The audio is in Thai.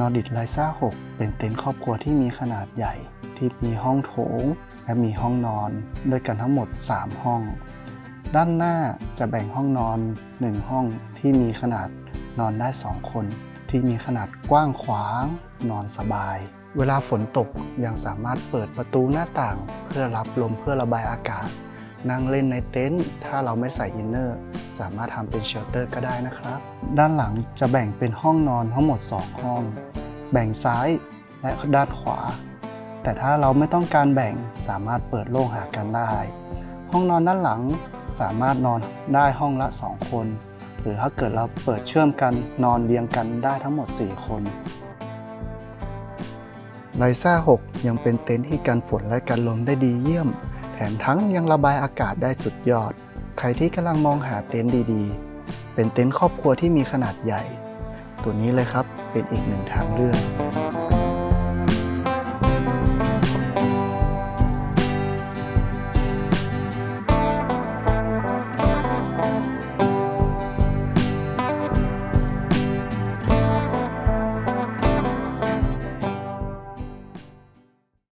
นอร์ดิไลซ่า6 เป็นเต็นท์ครอบครัวที่มีขนาดใหญ่ ที่มีห้องโถง และมีห้องนอน ด้วยกันทั้งหมด 3 ห้อง ด้านหน้าจะแบ่งห้องนอน 1 ห้องที่มีขนาดนอนได้ 2 คน ที่มีขนาดกว้างขวาง นอนสบาย เวลาฝนตกยังสามารถเปิดประตูหน้าต่าง เพื่อรับลมเพื่อระบายอากาศ นั่งเล่นในเต็นท์ถ้าเราไม่ใส่อินเนอร์สามารถทำเป็นเชลเตอร์ก็ได้นะครับ ด้านหลังจะแบ่งเป็นห้องนอนทั้งหมด 2 ห้อง แบ่งซ้ายและด้านขวา แต่ถ้าเราไม่ต้องการแบ่งสามารถเปิดโล่งหากันได้ ห้องนอนด้านหลังสามารถนอนได้ห้องละ 2 คน หรือถ้าเกิดเราเปิดเชื่อมกันนอนเรียงกันได้ทั้งหมด 4 คนไลซ่า 6 ยังเป็นเต็นท์ที่กันฝนและกันลมได้ดีเยี่ยม มทั้งยังระบายอากาศได้สุดยอด ใครที่กำลังมองหาเต็นท์ดีๆ เป็นเต็นท์ครอบครัวที่มีขนาดใหญ่ ตัวนี้เลยครับเป็นอีกหนึ่งทางเลือก